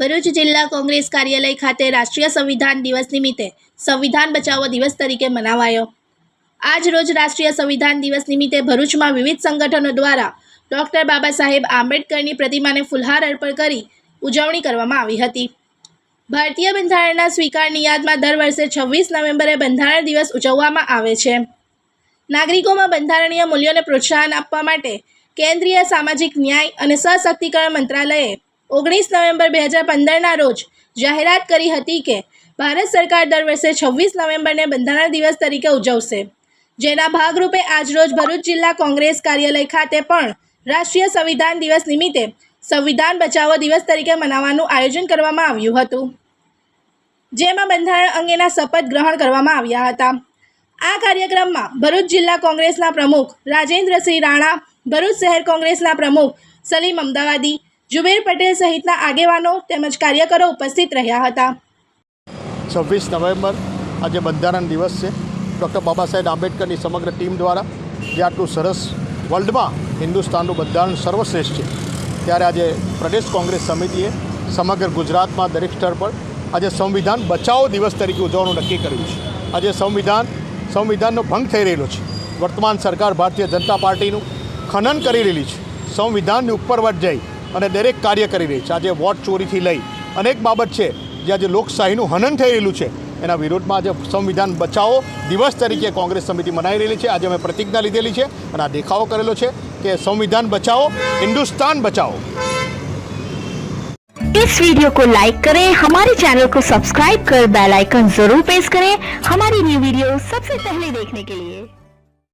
ભરૂચ જિલ્લા કોંગ્રેસ કાર્યાલય ખાતે રાષ્ટ્રીય સંવિધાન દિવસ નિમિત્તે સંવિધાન બચાવો દિવસ તરીકે મનાવાયો. આજ રોજ રાષ્ટ્રીય સંવિધાન દિવસ નિમિત્તે ભરૂચમાં વિવિધ સંગઠનો દ્વારા ડૉક્ટર બાબા સાહેબ આંબેડકરની પ્રતિમાને ફુલહાર અર્પણ કરી ઉજવણી કરવામાં આવી હતી. ભારતીય બંધારણના સ્વીકારની યાદમાં દર વર્ષે છવ્વીસ નવેમ્બરે બંધારણ દિવસ ઉજવવામાં આવે છે. નાગરિકોમાં બંધારણીય મૂલ્યોને પ્રોત્સાહન આપવા માટે કેન્દ્રીય સામાજિક ન્યાય અને સશક્તિકરણ મંત્રાલયે ઓગણીસ નવેમ્બર બે હજાર પંદરના રોજ જાહેરાત કરી હતી કે ભારત સરકાર દર વર્ષે છવ્વીસ નવેમ્બરને બંધારણ દિવસ તરીકે ઉજવશે. જેના ભાગરૂપે આજરોજ ભરૂચ જિલ્લા કોંગ્રેસ કાર્યાલય ખાતે પણ રાષ્ટ્રીય સંવિધાન દિવસ નિમિત્તે સંવિધાન બચાવો દિવસ તરીકે મનાવવાનું આયોજન કરવામાં આવ્યું હતું. જેમાં બંધારણ અંગેના શપથ ગ્રહણ કરવામાં આવ્યા હતા. આ કાર્યક્રમમાં ભરૂચ જિલ્લા કોંગ્રેસના પ્રમુખ રાજેન્દ્રસિંહ રાણા, ભરૂચ શહેર કોંગ્રેસના પ્રમુખ સલીમ અમદાવાદી જુબેર પટેલ સહિતના આગેવાનો તેમજ કાર્યકરો ઉપસ્થિત રહ્યા હતા. છવ્વીસ નવેમ્બર આજે બંધારણ દિવસ છે. ડૉક્ટર બાબા સાહેબ આંબેડકરની સમગ્ર ટીમ દ્વારા જે આટલું સરસ વર્લ્ડમાં હિન્દુસ્તાનનું બંધારણ સર્વશ્રેષ્ઠ છે. ત્યારે આજે પ્રદેશ કોંગ્રેસ સમિતિએ સમગ્ર ગુજરાતમાં દરેક સ્તર પર આજે સંવિધાન બચાવો દિવસ તરીકે ઉજવવાનું નક્કી કર્યું છે. આજે સંવિધાન, સંવિધાનનો ભંગ થઈ રહેલો છે. વર્તમાન સરકાર ભારતીય જનતા પાર્ટીનું ખનન કરી રહેલી છે. સંવિધાનની ઉપર વટ જઈ અને દરેક કાર્ય કરી રહી છે આજે વોટ ચોરીથી લઈ અનેક બાબત છે જે આજે લોકશાહીનું હનન થઈ રહેલું છે એના વિરોધમાં આજે સંવિધાન બચાવો દિવસ તરીકે કોંગ્રેસ સમિતિ મનાઈ રહેલી છે આજે અમે પ્રતિજ્ઞા લીધેલી છે અને આ દેખાવો કરેલો છે કે સંવિધાન બચાવો હિન્દુસ્તાન બચાવો इस वीडियो को लाइक करें हमारे चैनल को सब्सक्राइब कर बेल आइकन जरूर प्रेस करें हमारी न्यू वीडियो सबसे पहले देखने के लिए